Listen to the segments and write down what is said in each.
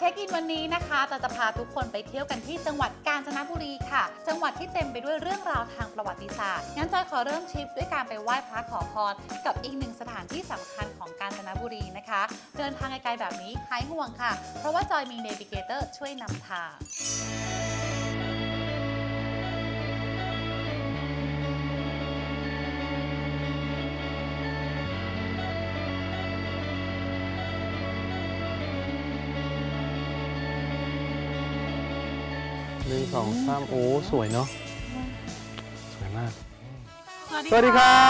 เช็คอินวันนี้นะคะจะจะพาทุกคนไปเที่ยวกันที่จังหวัดกาญจนบุรีค่ะ จังหวัดที่เต็มไปด้วยเรื่องราวทางประวัติศาสตร์ งั้นจอยขอเริ่มชิปด้วยการไปไหว้พระขอพรกับอีกหนึ่งสถานที่สำคัญของกาญจนบุรีนะคะ เดินทางไกลๆแบบนี้หายห่วงค่ะ เพราะว่าจอยมีเนวิเกเตอร์ช่วยนำทาง สองสามโอ้สวยเนาะสวยมากสวัสดีสวัสดีครั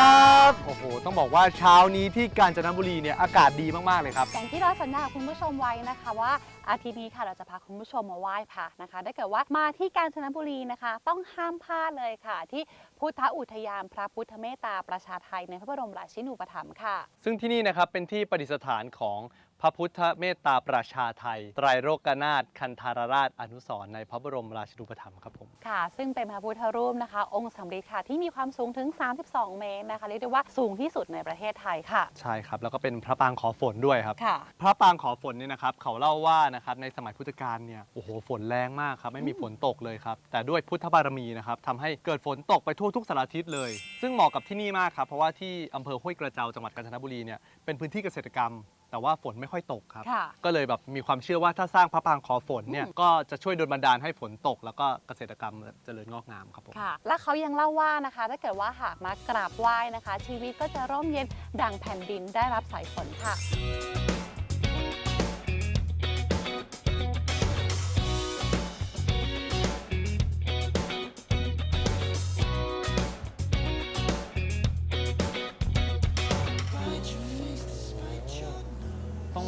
บ โอ้โห ต้องบอกว่าเช้านี้ที่กาญจนบุรีเนี่ยอากาศดีมากๆเลยครับ อย่างที่เราสัญญากับคุณผู้ชมไว้นะคะว่าอาทิตย์นี้ค่ะเราจะพาคุณผู้ชมมาไหว้พระนะคะถ้าเกิดว่ามาที่กาญจนบุรีนะคะ ต้องห้ามพลาดเลยค่ะ ที่พุทธอุทยานพระพุทธเมตตาประชาไทยในพระบรมราชินูปถัมภ์ค่ะ ซึ่งที่นี่นะครับเป็นที่ประดิษฐานของ พระพุทธเมตตาประชาไทย ไตรโรกนาถคันธารราชอนุสรณ์ในพระบรมราชินูปถัมภ์ครับผม ค่ะ ซึ่งเป็นพระพุทธรูปนะคะ องค์สำริดค่ะ ที่มีความสูงถึง 32 เมตรนะคะ เรียกได้ว่าสูงที่สุดในประเทศไทยค่ะ ใช่ครับ แล้วก็เป็นพระปางขอฝนด้วยครับ ค่ะ พระปางขอฝนเนี่ยนะครับ เขาเล่าว่านะครับในสมัยพุทธกาลเนี่ย โอ้โห ฝนแรงมากครับ ไม่มีฝนตกเลยครับ แต่ด้วยพุทธบารมีนะครับทำให้เกิดฝนตกไปทั่วทุกสารทิศเลย ซึ่งเหมาะกับที่นี่มากครับ เพราะว่าที่อำเภอห้วยกระเจ้าจังหวัดกาญจนบุรีเนี่ย เป็นพื้นที่เกษตรกรรม แต่ว่าฝนไม่ค่อยตกครับ ค่ะ ก็เลยแบบมีความเชื่อว่าถ้าสร้างพระปางขอฝนเนี่ยก็จะช่วยดลบันดาลให้ฝนตก แล้วก็เกษตรกรรมเจริญงอกงามครับผม ค่ะ และเขายังเล่าว่านะคะ ถ้าเกิดว่าหากมากราบไหว้นะคะ ชีวิตก็จะร่มเย็นดังแผ่นดินได้รับสายฝนค่ะ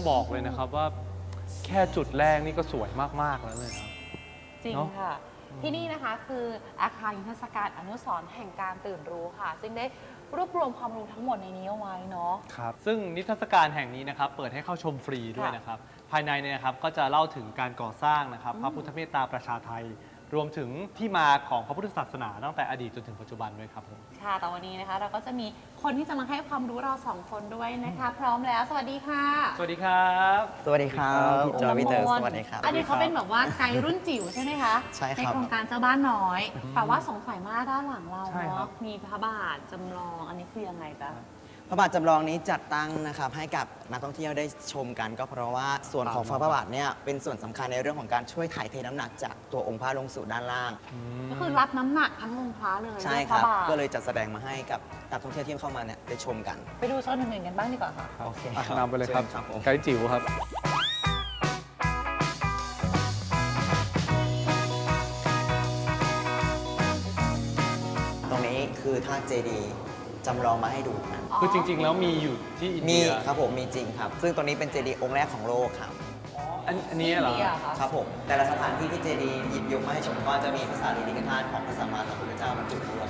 บอกเลยนะครับว่าแค่จุดแรกนี่ก็สวยมาก ๆ แล้วเลยครับ จริงเนอะค่ะ ที่นี่นะคะคืออาคารยุทธศการอนุสรณ์แห่งการตื่นรู้ค่ะ ซึ่งได้รวบรวมความรู้ทั้งหมดในนี้เอาไว้เนาะ ครับซึ่งนิทรรศการแห่งนี้นะครับเปิดให้เข้าชมฟรีด้วยค่ะนะครับ ภายในเนี่ยนะครับก็จะเล่าถึงการก่อสร้างนะครับอืมพระพุทธเมตตาประชาไทย รวมถึงที่มาของพระพุทธศาสนาตั้งแต่อดีตจนถึงปัจจุบันด้วยครับผมค่ะแต่วันนี้นะคะ เราก็จะมีคนที่จะมาให้ความรู้เราสองคนด้วยนะคะ พร้อมแล้ว สวัสดีค่ะสวัสดีครับ สวัสดีครับพี่จอยพี่เตอร์น้งมนสวัสดีครับอันนี้เขาเป็นแบบว่าไกด์รุ่นจิ๋วใช่ไหมคะใช่ครับโครงการเจ้าบ้านน้อยแต่ว่าสงสัยมากด้านหลังเราใช่ครัเนาะบมีพระบาทจำลองอันนี้คือยังไงจ๊ะ พระบาทจำลองนี้จัดตั้งนะครับให้กับนักท่องเที่ยวได้ชมกัน ก็เพราะว่าส่วนของพระบาทเนี่ยเป็นส่วนสำคัญในเรื่องของการช่วยถ่ายเทน้ำหนักจากตัวองค์พระลงสู่ด้านล่าง ก็คือรับน้ำหนักทั้งองค์พระเลยใช่ด้วยคพรับระบาทก็เลยจัดแสดงมาให้กับนักท่องเที่ยวที่เข้ามาเนี่ยได้ชมกัน ไปดูโซนอื่นๆกันบ้างดีกว่าค่ะครับโอเคอะครับนำไปเลยครับเชิญครับผม ไกด์จิ๋วครับ ตรงนี้คือท่าเจดีย์ จำลองมาให้ดูกันคือจริง ๆ แล้วมีอยู่ที่อินมีเดียครับผมมีจริงครับ ซึ่งตัวนี้เป็นเจดีย์องค์แรกของโลกครับ อันอันนี้เหรออินเดียคะครับผมแต่ละสถานที่ที่เจดีย์หยิบยกมาให้ชมก็จะมีภาษาลิลิกธาตุของพระสัมมาสัมพุทธเจ้าบรรจุด้วย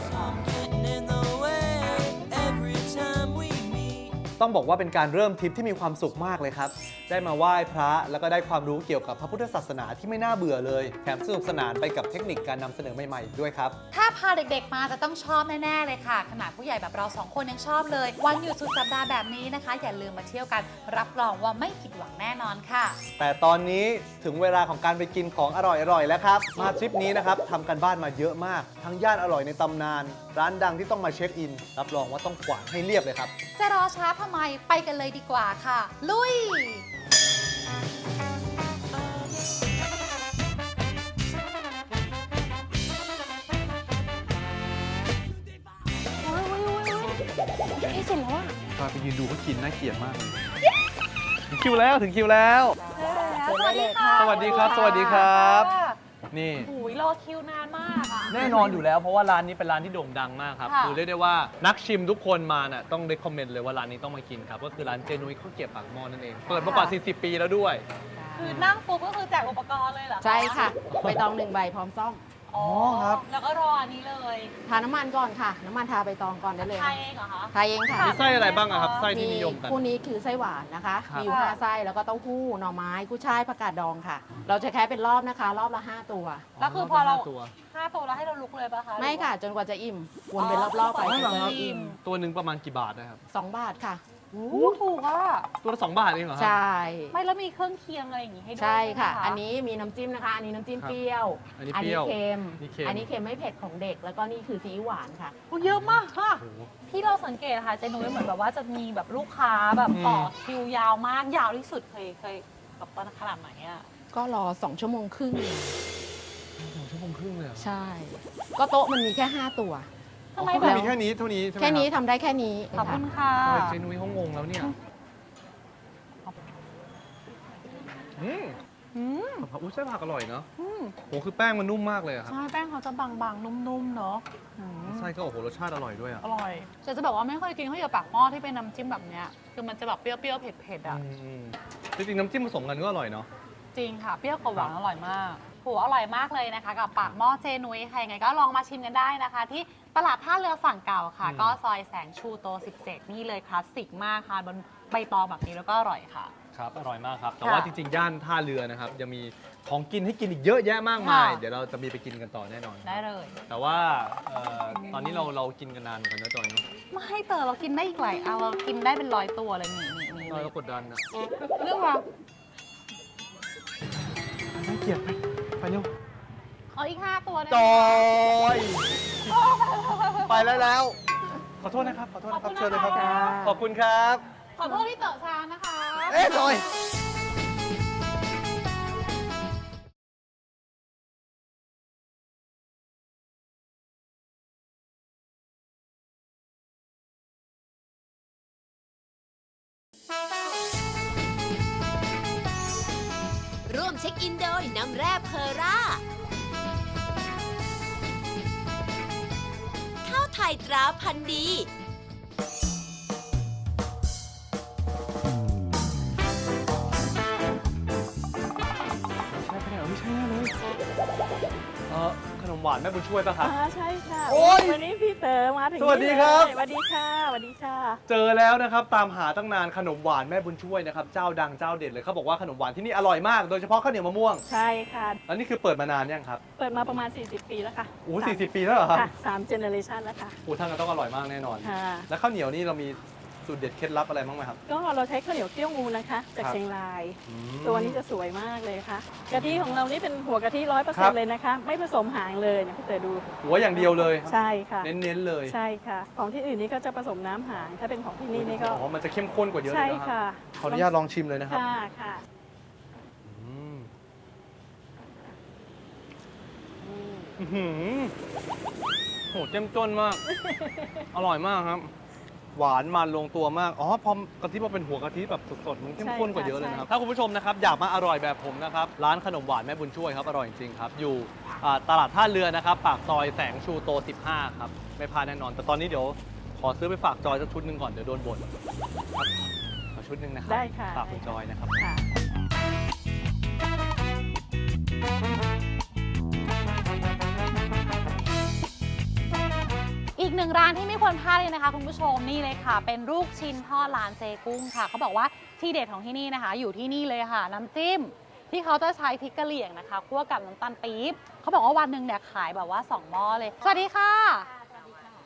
ต้องบอกว่าเป็นการเริ่มทริปที่มีความสุขมากเลยครับ ได้มาไหว้พระ แล้วก็ได้ความรู้เกี่ยวกับพระพุทธศาสนาที่ไม่น่าเบื่อเลย แถมสนุกสนานไปกับเทคนิคการนำเสนอใหม่ๆอีกด้วยครับ ถ้าพาเด็กๆมาจะต้องชอบแน่ๆเลยค่ะ ขนาดผู้ใหญ่แบบเราสองคนยังชอบเลย วันหยุดสุดสัปดาห์แบบนี้นะคะ อย่าลืมมาเที่ยวกันรับรองว่าไม่ผิดหวังแน่นอนค่ะ แต่ตอนนี้ถึงเวลาของการไปกินของอร่อยๆแล้วครับ มาทริปนี้นะครับทำกันบ้านมาเยอะมาก ทั้งย่านอร่อยในตำนาน ร้านดังที่ต้องมาเช็คอิน รับรองว่าต้องกวาดให้เรียบเลยครับ จะรอช้าทำไมไปกันเลยดีกว่าค่ะ ลุย โอ้ยเสร็จแล้วอะตอนไปยืนดูเขากินน่าเกลียดมากเลยถึงคิวแล้วถึงคิวแล้ว สวัสดีค่ะสวัสดีครับ สวัสดีครับ นี่ โอ้ยรอคิวนานมากอะ แน่นอนอยู่แล้วเพราะว่าร้านนี้เป็นร้านที่โด่งดังมากครับค่ะ คือเรียกได้ว่านักชิมทุกคนมาน่ะต้องได้คอมเมนต์เลยว่าร้านนี้ต้องมากินครับ ก็คือร้านเจนุ้ยข้าวเกรี๊ยวปากหม้อนั่นเองเปิดมากว่า 40 ปีแล้วด้วย คือนั่งปุ๊บก็คือแจกอุปกรณ์เลยเหรอใช่ค่ะ ใบตองหนึ่งใบพร้อมซ่อม อ๋อครับ แล้วก็รออันนี้เลยทาน้ำมันก่อนค่ะ น้ำมันทาใบตองก่อนได้เลยใครเองเหรอคะ ทาเองค่ะมีไส้อะไรบ้างอะครับ ไส้ที่มีนิยมกัน คู่นี้คือไส้หวานนะคะ ครับ มีอยู่ห้าไส้แล้วก็เต้าหู้หน่อไม้กุ้ยช่ายผักกาดดองค่ะ เราจะแค่เป็นรอบนะคะ รอบละห้าตัว แล้วคือพอเราตัวห้าตัวแล้วให้เราลุกเลยปะคะไม่ค่ะ จนกว่าจะอิ่มวนเป็นรอบๆไปอ๋อจนกว่าจะอิ่มตัวหนึ่งประมาณกี่บาทนะครับ สองบาทค่ะ โอ้ถูกอะ ตัวละสองบาทเองเหรอคใชรับ่ไม่แล้วมีเครื่องเคียงอะไรอย่างงี้ให้ด้วยใช่ค่ะ ไหม อันนี้มีน้ำจิ้มนะคะ อันนี้น้ำจิ้มครับเปรี้ยวอันนี้เปรี้ยวเค็ม นี่เค็ม อันนี้เค็มไม่เผ็ดของเด็ก แล้วก็นี่คือซีอิ๊วหวานค่ะโอ้เยอะมากค่ะ โอ้โห ที่เราสังเกตนะคะเจนุ้ยเหมือนแบบว่าจะมีแบบลูกค้าแบบอืม ต่อคิวยาวมากยาวที่สุดเคยเคยแบบตอนขนาดไหนอะก็รอสองชั่วโมงครึ่งสองชั่วโมงครึ่งเลยเหรอ ใช่ ก็โต๊ะมันมีแค่ 5 ตัว ทำไมอ๋อแบบ มีแค่นี้เท่านี้ใช่ไหมแค่นี้รับทำได้แค่นี้ขอบคุณค่ะทำไมเจนุ้ยเขางงแล้วเนี่ยอืมอืมผักอุ้ยไส้ผักอร่อยเนาะอืมโหคือแป้งมันนุ่มมากเลยอะครับใช่แป้งเขาจะบางๆ นุ่มๆ เนาะอืมไส้ก็โอ้โหรสชาติอร่อยด้วยอะอร่อยจะจะบอกว่าไม่เคยกินข้าวเหนียวปากหม้อที่เป็นน้ำจิ้มแบบเนี้ย คือมันจะแบบเปรี้ยวๆ เผ็ดๆ อะอืมจริงๆน้ำจิ้มผสมกันก็อร่อยเนาะ จริงค่ะ เปรี้ยวกับหวานอร่อยมากโหอร่อยมากเลยนะคะ กับปากหม้อเจนุ้ยใครยังไงก็ลองมาชิมกันได้นะคะ ที่ ตลาดท่าเรือฝั่งเก่าค่ะ อืม ก็ซอยแสงชูโต 17 นี่เลยคลาสสิกมากค่ะบนใบตองแบบนี้แล้วก็อร่อยค่ะ ครับอร่อยมากครับ แต่ค่ะว่าจริงๆ ย่านท่าเรือนะครับยังมีของกินให้กินอีกเยอะแยะมากมาย ค่ะ เดี๋ยวเราจะมีไปกินกันต่อแน่นอนได้เลย แต่ว่าเอ่อตอนนี้เราเรากินกันนานเหมือนกันนะจอยเนอะไม่เตอเรากินได้อีกหลายเอาเรากินได้เป็นร้อยตัวเลยนี่นี่นี่จอยเรากดดันนะเรื่องราวน่าเกลียดไปไปเร็วขออีกห้าตัวนะจอย ไปแล้วแล้ว ขอโทษนะครับ ขอโทษนะครับ เชิญเลยครับ ขอบคุณครับ ขอโทษที่เต๋อช้านะคะ เอ๊ะจอย ตราพันธ์ดี หวานแม่บุญช่วยป่ะครับ อ่าใช่ค่ะโอ๊ยวันนี้พี่เต๋อมาถึงสวัสดีครับ นี่เลยสวัสดีค่ะสวัสดีค่ะ เจอแล้วนะครับตามหาตั้งนานขนมหวานแม่บุญช่วยนะครับเจ้าดังเจ้าเด็ดเลยเขาบอกว่าขนมหวานที่นี่อร่อยมากโดยเฉพาะข้าวเหนียวมะม่วงใช่ค่ะ แล้วนี่คือเปิดมานานยังครับเปิดมาประมาณ 40 ปีแล้วค่ะโอ้สี่สิบปีแล้วเหรอครับค่ะสามเจเนอเรชันแล้วค่ะ โอ้ท่านก็ต้องอร่อยมากแน่นอน ค่ะ แล้วข้าวเหนียวนี่เรามี สูตรเด็ดเคล็ดลับอะไรบ้างไหมครับ ก็เราใช้ข้าวเหนียวเกี้ยวงูนะคะ จากครับเชียงราย อืม ตัวนี้จะสวยมากเลยค่ะกะทิของเรานี่เป็นหัวกะทิร้อยเปอร์คเซ็รันบ ต์เลยนะคะ ไม่ผสมหางเลยเนี่ยพี่เต๋อดูหัวอย่างเดียวเลยใช่ค่ะ เน้นๆเลยใช่ค่ะ ของที่อื่นนี่ก็จะผสมน้ำหาง ถ้าเป็นของที่นี่นี่ก็อ๋อมันจะเข้มข้นกว่าเยอะเลใช่ยนะครัค่ะขออนุญาตลองชิมเลยนะครับค่ะค่ะอืมอืมอื้อหือโหเจ้มจ้นมาก อร่อยมากครับ หวานมันลงตัวมาก อ๋อ พอกะทิพอเป็นหัวกะทิแบบสดๆ มันเข้มข้นกว่าเยอะเลยนะครับ ถ้าคุณผู้ชมนะครับอยากมาอร่อยแบบผมนะครับ ร้านขนมหวานแม่บุญช่วยครับ อร่อยจริงๆครับ อยู่อ่าตลาดท่าเรือนะครับ ปากซอยแสงชูโต 15 ครับ ไม่พลาดแน่นอน แต่ตอนนี้เดี๋ยวขอซื้อไปฝากจอยสักชุดหนึ่งก่อน เดี๋ยวโดนบ่นครับขอชุดหนึ่งนะครับได้ค่ะฝากคุณจอยนะครับ ค่ะ หนึ่งร้านที่ไม่ควรพลาดเลยนะคะคุณผู้ชมนี่เลยค่ะ เป็นลูกชิ้นทอดร้านเจกุ้งค่ะเขาบอกว่าที่เด็ดของที่นี่นะคะ อยู่ที่นี่เลยค่ะ น้ำจิ้ม ที่เขาจะใช้พริกกะเหรี่ยงนะคะคั่วกับน้ำตาลปี๊บเขาบอกว่าวันหนึ่งเนี่ยขายแบบว่าสองหม้อเลยสวัสดีค่ะ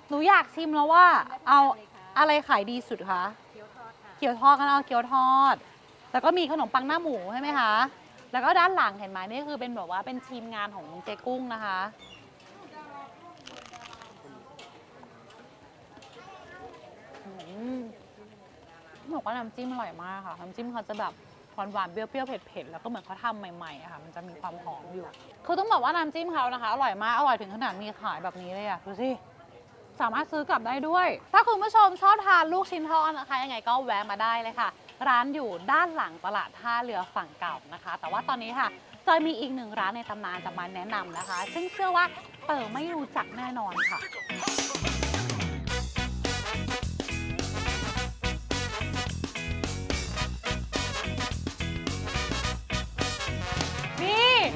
หนูอยากชิมแล้วว่า เอาอะไรขายดีสุดคะเกี๊ยวทอดกันเอาเกี๊ยวทอด แล้วก็มีขนมปังหน้าหมูใช่ไหมคะแล้วก็ด้านหลังเห็นไหมนี่คือเป็นแบบว่าเป็นทีมงานของเจกุ้งนะคะ มบอกว่าน้ำจิ้มอร่อยมากค่ะน้ำจิ้มเขาจะแบบหวานหวานๆเปรี้ยวๆเผ็ดๆแล้วก็เหมือนเขาทำใหม่ๆอะค่ะ มันจะมีความหอมอยู่คือต้องบอกว่าน้ำจิ้มเขานะคะอร่อยมากอร่อยถึงขนาดมีขายแบบนี้เลยอะดูสิสามารถซื้อกลับได้ด้วย ถ้าคุณผู้ชมชอบทานลูกชิ้นทอดนะคะ ยังไงก็แวะมาได้เลยค่ะ ร้านอยู่ด้านหลังตลาดท่าเรือฝั่งเก่านะคะ แต่ว่าตอนนี้ค่ะจอยมีอีกหนึ่งร้านในตำนานจะมาแนะนำนะคะ ซึ่งเชื่อว่าเต๋อไม่รู้จักแน่นอนค่ะ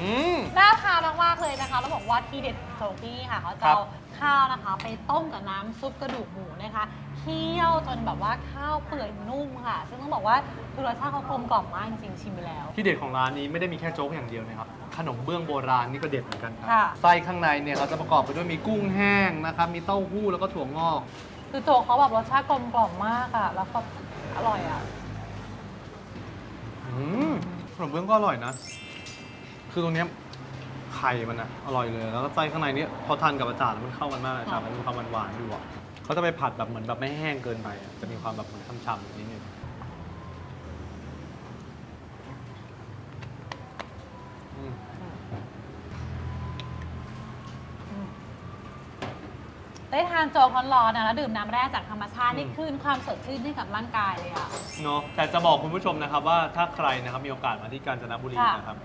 อืม น่าทานมากๆเลยนะคะ แล้วบอกว่าทีเด็ดของโซกี้ค่ะเขาจะครับ เอาข้าวนะคะ ไปต้มกับน้ำซุปกระดูกหมูนะคะเคี่ยวจนแบบว่าข้าวเปื่อยนุ่มค่ะ ซึ่งต้องบอกว่าคือรสชาติเขากลมกล่อมมากจริงๆชิมไปแล้ว ที่เด็ดของร้านนี้ไม่ได้มีแค่โจ๊กอย่างเดียวนะครับ ขนมเบื้องโบราณนี่ก็เด็ดเหมือนกันครัค่ะ ไส้ข้างในเนี่ยเราจะประกอบไปด้วยมีกุ้งแห้งนะครับ มีเต้าหู้แล้วก็ถั่วงอก คือโจ๊กเขาแบบรสชาติกลมกล่อมมากอะแล้วก็อร่อยอะอืมขนมเบื้องก็อร่อยนะ คือตรงเนี้ยไข่มันอะอร่อยเลย แล้วก็ไส้ข้างในเนี้ยพอทานกับอาจารย์แล้วมันเข้ากันมากเลยอาจารย์มันมีความหวานๆอยู่อะเขาจะไปผัดแบบเหมือนแบบไม่แห้งเกินไปอะจะมีความแบบเหมือนช่ำๆนิดนึงอืมได้ทานโจ๊กร้อนๆนะแล้วดื่มน้ำแร่จากธรรมชาตินี่คืนความสดชื่นให้กับร่างกายเลยอะเนาะแต่จะบอกคุณผู้ชมนะครับว่าถ้าใครนะครับมีโอกาสมาที่กาญจนบุรีค่ะ นะครับ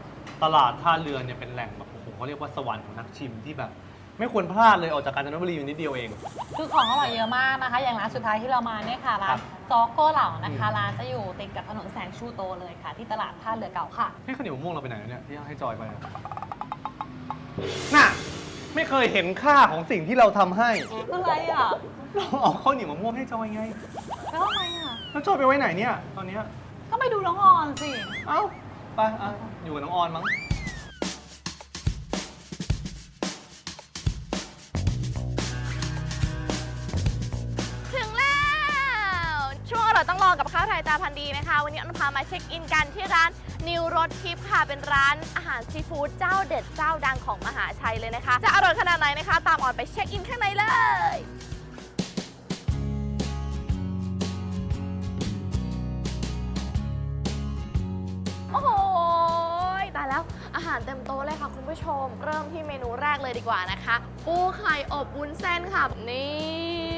ตลาดท่าเรือเนี่ยเป็นแหล่งแบบโอ้โหเขาเรียกว่าสวรรค์ของนักชิมที่แบบ ไม่ควรพลาดเลยออกจากกาญจนบุรีอยู่นิดเดียวเอง คือของอร่อยเยอะมากนะคะ อย่างร้านสุดท้ายที่เรามาเนี่ยค่ะร้าครันบโจ๊กโก้เหล่านะคะอืมร้านจะอยู่ติดกับถนนแสงชูโตเลยค่ะ ที่ตลาดท่าเรือเก่าค่ะ ให้ข้าวเหนียวมะม่วงเราไปไหนแล้วเนี่ยที่ให้จอยไปอะน่ะไม่เคยเห็นค่าของสิ่งที่เราทำให้อะไรอะเราเอาข้าวเหนียวมะม่วงให้จอยไง แล้วทำไมอะแล้วจอยไปไว้ไหนเนี่ย ตอนเนี้ยก็ไปดูน้องออนสิ เอ้า ไปอะอยู่กับน้องออนมั้ง ถึงแล้ว ช่วงอร่อยต้องลองกับข้าวไทยตาพันธ์ดีนะคะ วันนี้ออนพามาเช็คอินกันที่ร้านนิวรสทิพย์ค่ะ เป็นร้านอาหารซีฟู้ดเจ้าเด็ดเจ้าดังของมหาชัยเลยนะคะ จะอร่อยขนาดไหนนะคะ ตามออนไปเช็คอินข้างในเลยารเต็มโต๊ะเลยค่ะคุณผู้ชม เริ่มที่เมนูแรกเลยดีกว่านะคะ ปูไข่อบวุ้นเส้นค่ะ นี่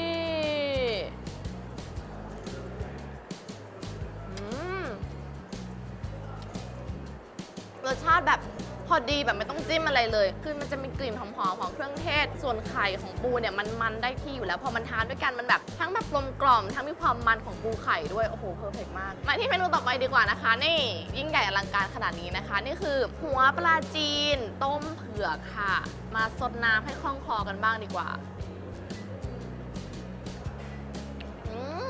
รสชาติแบบ อดีแบบไม่ต้องจิ้มอะไรเลย คือมันจะมีกลิ่นหอมๆของเครื่องเทศ ส่วนไข่ของปูเนี่ยมันมันได้ที่อยู่แล้ว พอมันทานด้วยกันมันแบบทั้งแบบกลมกล่อมทั้งมีความมันของปูไข่ด้วย โอ้โหเพอร์เฟกมาก มาที่เมนูต่อไปดีกว่านะคะ นี่ยิ่งใหญ่อลังการขนาดนี้นะคะ นี่คือหัวปลาจีน ต้มเผือกค่ะ มาสดน้ำให้คล่องคอกันบ้างดีกว่าอืม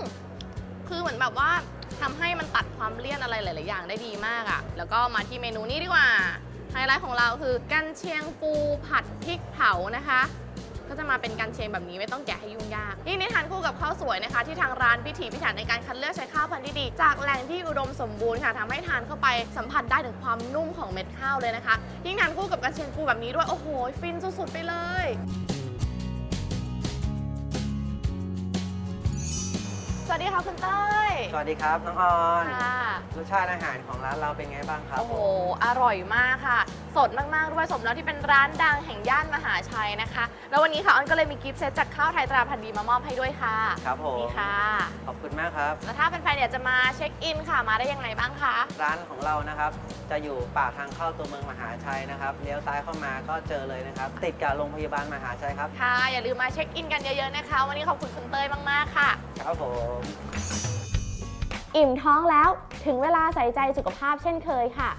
คือเหมือนแบบว่าทำให้มันตัดความเลี่ยนอะไรหลาย ๆ อย่างได้ดีมากอะ่ะ แล้วก็มาที่เมนูนี้ดีกว่า ไฮไลท์ของเราคือกันเชียงปูผัดพริกเผานะคะ ก็จะมาเป็นกันเชียงแบบนี้ไม่ต้องแกะให้ยุ่งยากยิ่งได้ทานคู่กับข้าวสวยนะคะ ที่ทางร้านพิถีพิถันในการคัดเลือกใช้ข้าวพันธุ์ที่ดีจากแหล่งที่อุดมสมบูรณ์ค่ะทำให้ทานเข้าไปสัมผัสได้ถึงความนุ่มของเม็ดข้าวเลยนะคะ ยิ่งทานคู่กับกันเชียงปูแบบนี้ด้วยโอ้โหฟินสุดๆไปเลย สวัสดีค่ะคุณเต้ยสวัสดีครับน้องออนค่ะ รสชาติอาหารของร้านเราเป็นไงบ้างครับโอ้โหอร่อยมากค่ะ สดมากๆด้วยสมแล้วที่เป็นร้านดังแห่งย่านมหาชัยนะคะ แล้ววันนี้ค่ะออนก็เลยมีกิฟต์เซตจากข้าวไทยตราพันธุ์ดีมามอบให้ด้วยค่ะครับผมนี่ค่ะ ขอบคุณมากครับ แล้วถ้าแฟนๆอยากจะมาเช็คอินค่ะ มาได้ยังไงบ้างคะ ร้านของเรานะครับ จะอยู่ปากทางเข้าตัวเมืองมหาชัยนะครับเลี้ยวซ้ายเข้ามาก็เจอเลยนะครับ ติดกับโรงพยาบาลมหาชัยครับค่ะ อย่าลืมมาเช็คอินกันเยอะๆนะคะ วันนี้ขอบคุณคุณเต้ยมากๆค่ะ ครับผมอิ่มท้องแล้วถึงเวลาใส่ใจสุขภาพเช่นเคยค่ะ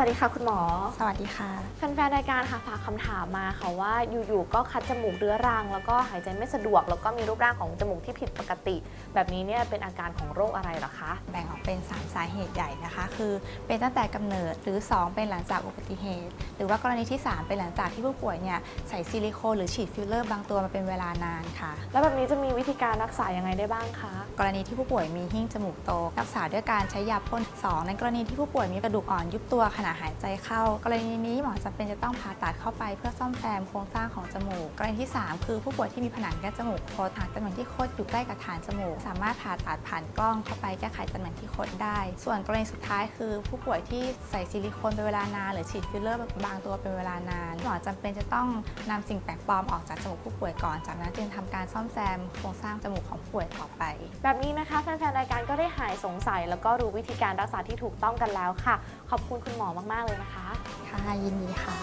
วัสดีค่ะคุณหมอ สวัสดีค่ะแฟนๆรายการค่ะฝากคำถามมาค่ะว่าอยู่ๆก็คัดจมูกเรื้อรัง แล้วก็หายใจไม่สะดวก แล้วก็มีรูปร่างของจมูกที่ผิดปกติ แบบนี้เนี่ยเป็นอาการของโรคอะไรเหรอคะแบ่งออกเป็น 3 สาเหตุใหญ่นะคะ คือเป็นตั้งแต่กำเนิดหรือ 2 เป็นหลังจากอุบัติเหตุ หรือว่ากรณีที่ 3 เป็นหลังจากที่ผู้ป่วยเนี่ยใส่ซิลิโคนหรือฉีดฟิลเลอร์บางตัวมาเป็นเวลานานค่ะ แล้วแบบนี้จะมีวิธีการรักษายังไงได้บ้างคะกรณีที่ผู้ป่วยมีหิ้งจมูกโต รักษาด้วยการใช้ยาพ่น2ในกรณีที่ผู้ป่วยมีกระดูกอ่อนยุบตัวขณะะหายใจเข้า กรณีนี้หมอจำเป็นจะต้องผ่าตัดเข้าไปเพื่อซ่อมแซมโครงสร้างของจมูก กรณีที่ 3 คือผู้ป่วยที่มีผนังแก้จมูกโคดหากตำแหน่งที่โคดอยู่ใกล้กับฐานจมูก สามารถผ่าตัดผ่านกล้องเข้าไปแก้ไขตำแหน่งที่โคดได้ ส่วนกรณีสุดท้ายคือ ผู้ป่วยที่ใส่ซิลิโคนเป็นเวลานานหรือฉีดฟิลเลอร์บางตัวเป็นเวลานานหมอจำเป็นจะต้องนำสิ่งแปลกปลอมออกจากจมูกผู้ป่วยก่อน จากนั้นจึงทำการซ่อมแซมโครงสร้างจมูกของผู้ป่วยต่อไป แบบนี้นะคะแฟนๆรายการก็ได้หายสงสัย แล้วก็รู้วิธีการรักษาที่ถูกต้องกันแล้วค่ะ ขอบคุณคุณหมอมาก ๆ เลยนะคะ ค่ะยินดีค่ะ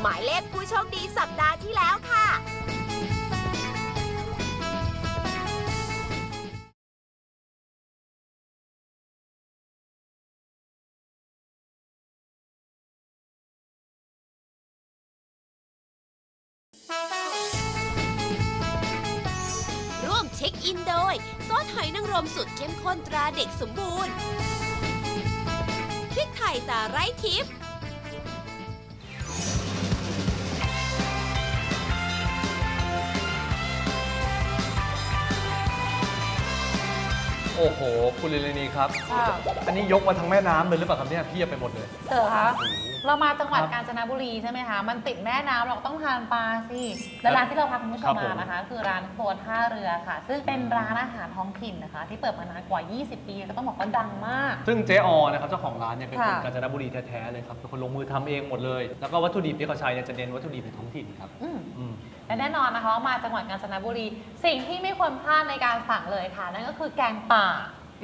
หมายเลขผู้โชคดีสัปดาห์ที่แล้วค่ะร่วมเช็คอินโดยซอสหอยนางรมสุดเข้มข้นตราเด็กสมบูรณ์พริกไทย ตาไร้ทิพย์ โอ้โห คุณลิลานีครับ ค่ะอันนี้ยกมาทั้งแม่น้ำเลยหรือเปล่าครับเนี่ยเพียบไปหมดเลย เต๋อคะเรามาจังหวัดครับกาญจนบุรีใช่ไหมคะ มันติดแม่น้ำเราก็ต้องทานปลาสิและร้านที่เราพาคุณผู้ชครัมบผม มานะคะ คือร้านครัวท่าเรือค่ะ ซึ่งเป็นร้านอาหารท้องถิ่นนะคะ ที่เปิดมานานกว่า 20 ปีก็ต้องบอกว่าดังมาก ซึ่งเจ๊ออนะครับเจ้าของร้านเนี่ยเป็นคนค่ะ กาญจนบุรีแท้ๆเลยครับเป็นคนลงมือทำเองหมดเลย แล้วก็วัตถุดิบที่เขาใช้เนี่ยจะเน้นวัตถุดิบในท้องถิ่นครับอืม อืม และแน่นอนนะคะว่ามาจังหวัดกาญจนบุรี สิ่งที่ไม่ควรพลาดในการสั่งเลยค่ะ นั่นก็คือแกงป่า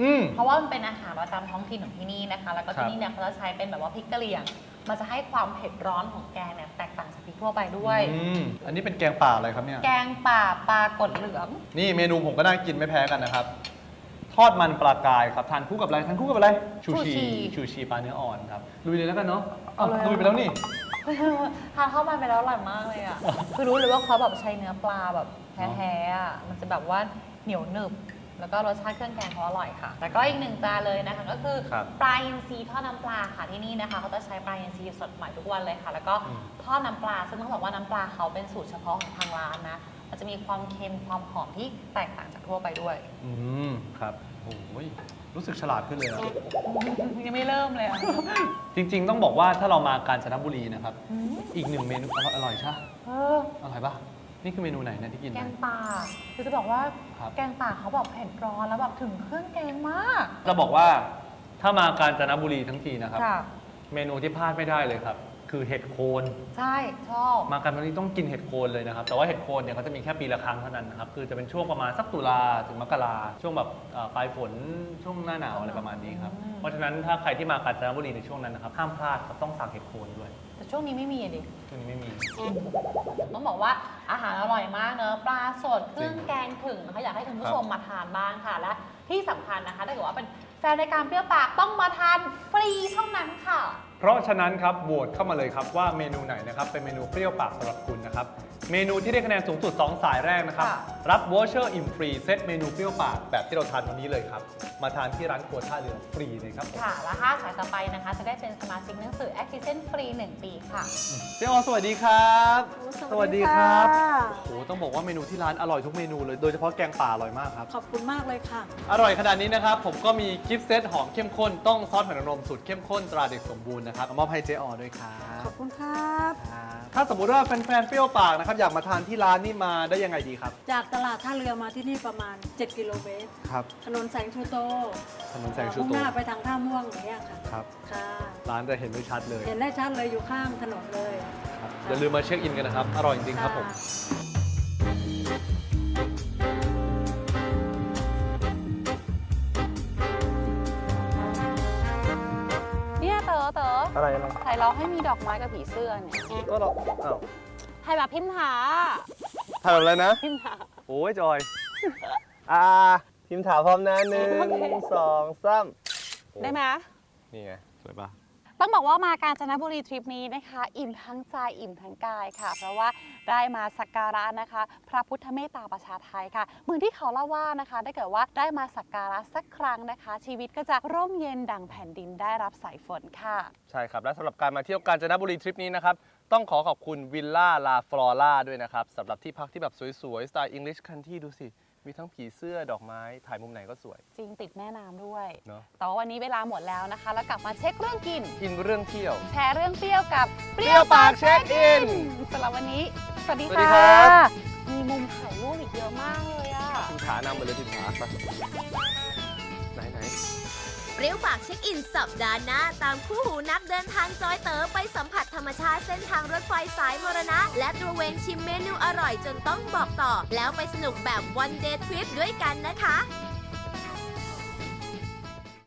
อืม เพราะว่ามันเป็นอาหารประจำท้องถิ่นของที่นี่นะคะ แล้วก็ครับที่นี่เนี่ยเขาจะใช้เป็นแบบว่าพริกกะเหรี่ยง มันจะให้ความเผ็ดร้อนของแกงเนี่ยแตกต่างจากพริกทั่วไปด้วย อืม อันนี้เป็นแกงป่าอะไรครับเนี่ย แกงป่าปลากดเหลือง นี่เมนูผมก็น่ากินไม่แพ้กันนะครับ ทอดมันปลากายครับ ทานคู่กับอะไร ทานคู่กับอะไร ชูชีชูชี ชูชีปลาเนื้ออ่อนครับ ลุยเลยแล้วกันเนาะเอาเลย ลุยไปแล้วนี่ ทานเข้ามาไปแล้วอร่อยมากเลยอะ คือรู้เลยว่าเขาแบบใช้เนื้อปลาแบบแท้ๆอะ มันจะแบบว่าเหนียวหนึบ แล้วก็รสชาติเครื่องแกงเขาอร่อยค่ะ แต่ก็อีกหนึ่งจานเลยนะคะ ก็คือครับปลาอินทรีทอดน้ำปลาค่ะที่นี่นะคะเขาจะใช้ปลาอินทรีสดใหม่ทุกวันเลยค่ะ แล้วก็อืม ทอดน้ำปลา ซึ่งต้องบอกว่าน้ำปลาเขาเป็นสูตรเฉพาะของทางร้านนะ มันจะมีความเค็มความหอมที่แตกต่างจากทั่วไปด้วย อืมครับโอ้ยรู้สึกฉลาดขึ้นเลยอะ ยังไม่เริ่มเลยอะจริงๆ ต้องบอกว่าถ้าเรามากาญจนบุรีนะครับอีกหนึ่งเมนูอร่อยอร่อยใช่ปะเออ อร่อยปะนี่คือเมนูไหนเนะที่กินแกไปงป่าคือจะบอกว่าครับ แกงป่าเขาแบบเผ็ดร้อนแล้วแบบถึงเครื่องแกงมากจะบอกว่าถ้ามากาญจนบุรีทั้งทีนะครับ ค่ะ เมนูที่พลาดไม่ได้เลยครับ คือเห็ดโคนใช่ชอบมากันวันนี้ต้องกินเห็ดโคนเลยนะครับ แต่ว่าเห็ดโคนเนี่ยเขาจะมีแค่ปีละครั้งเท่านั้นนะครับคือจะเป็นช่วงประมาณสักตุลาถึงมกราช่วงแบบเอ่อปลายฝนช่วงหน้าหนาวอะไรประมาณนี้ครับอืมเพราะฉะนั้นถ้าใครที่มากาญจนบุรีในช่วงนั้นนะครับห้ามพลาดครับต้องสั่งเห็ดโคนด้วยแต่ช่วงนี้ไม่มีอะดิช่วงนี้ไม่มี ต้องบอกว่าอาหารอร่อยมากเนอะปลาสดเครื่องแกงถึงนะคะอยากให้คุณผู้ชมมาทานบ้างค่ะ และที่สำคัญนะคะถ้าเกิดว่าเป็นแฟนรายการเปรี้ยวปากต้องมาทานฟรีเท่านั้นค่ะ เพราะฉะนั้นครับโหวตเข้ามาเลยครับว่าเมนูไหนนะครับเป็นเมนูเปรี้ยวปากสำหรับคุณนะครับ เมนูที่ได้คะแนนสูงสุด 2 สายแรกนะครับ ค่ะ รับวอเชอร์อิ่มฟรีเซตเมนูเปรี้ยวปากแบบที่เราทานวันนี้เลยครับ มาทานที่ร้านครัวท่าเรือฟรีเลยครับผมค่ะ และห้าสายต่อไปนะคะ จะได้เป็นสมาชิกหนังสือ a c c i s e n ฟรี 1 ปีค่ะ เจ๊ออสวัสดีครับสวัสดีค่ะ โอ้โหต้องบอกว่าเมนูที่ร้านอร่อยทุกเมนูเลยโดยเฉพาะแกงป่าอร่อยมากครับ ขอบคุณมากเลยค่ะ อร่อยขนาดนี้นะครับ ผมก็มีกิฟต์เซตหอมเข้มข้นต้องซอสหอยนางรมสูตรเข้มข้นตราเด็กสมบูรณ์นะครับมามอบให้เจ๊ออด้วยครับขอบคุณครับ ถ้าสมมุติว่าแฟนๆเปรี้ยวปากนะครับอยากมาทานที่ร้านนี่มาได้ยังไงดีครับ จากตลาดท่าเรือมาที่นี่ประมาณ 7 กิโลเมตร ครับ ถนนแสงชูโตถนนแสงชูมุ่งโตหน้าไปทางท่าม่วงอย่างเงี้ยค่ะครับ ค่ะ ร้านจะเห็นได้ชัดเลยเห็นได้ชัดเลยอยู่ข้างถนนเลยครับอย่าลืมมาเช็คอินกันนะครับ อร่อยจริงๆครับผมะ อเต๋ออะไรอะไรใครร้องให้มีดอกไม้กับผีเสื้อเนี่ยก็เราอ้าวใครแบบพิมพ์หาถ่ายแบบอะไรนะ พิมพ์หาโอ้ยจอย อ่า พิมพ์ถามพร้อมนะหนึ่งโอเคสองสามได้ไหม นี่ไง สวยปะ ต้องบอกว่ามากาญจนบุรีทริปนี้นะคะ อิ่มทั้งใจอิ่มทั้งกายค่ะ เพราะว่าได้มาสักการะนะคะ พระพุทธเมตตาประชาไทยค่ะเหมือนที่เขาเล่าว่านะคะถ้เกิดว่าได้มาสักการะสักครั้งนะคะ ชีวิตก็จะร่มเย็นดังแผ่นดินได้รับสายฝนค่ะใช่ครับและสำหรับการมาเที่ยวกาญจนบุรีทริปนี้นะครับต้องขอขอบคุณวิลล่าลาฟลอร่าด้วยนะครับสำหรับที่พักที่แบบสวยๆสไตล์อังกฤษคันที่ดูสิ มีทั้งผีเสื้อดอกไม้ถ่ายมุมไหนก็สวยจริงติดแม่น้ำด้วย เนาะแต่ว่าวันนี้เวลาหมดแล้วนะคะ แล้วกลับมาเช็คเรื่องกินกินเรื่องเที่ยว แชร์เรื่องเปรี้ยวกับเปรี้ยวปากเช็คอินสำหรับวันนี้ สวัสดีสวัสดีค่ะครับมีมุมถ่ายรูปอีกเยอะมากเลยอะทิมขานำไปเลยทิมขาไปไหนไหน เปรี้ยวปากเช็คอินสัปดาห์หน้า ตามคู่หูนักเดินทางจอยเต๋อไปสัมผัสธรรมชาติเส้นทางรถไฟสายมรณะ และตระเวนชิมเมนูอร่อยจนต้องบอกต่อ แล้วไปสนุกแบบวันเดย์ทริปด้วยกันนะคะ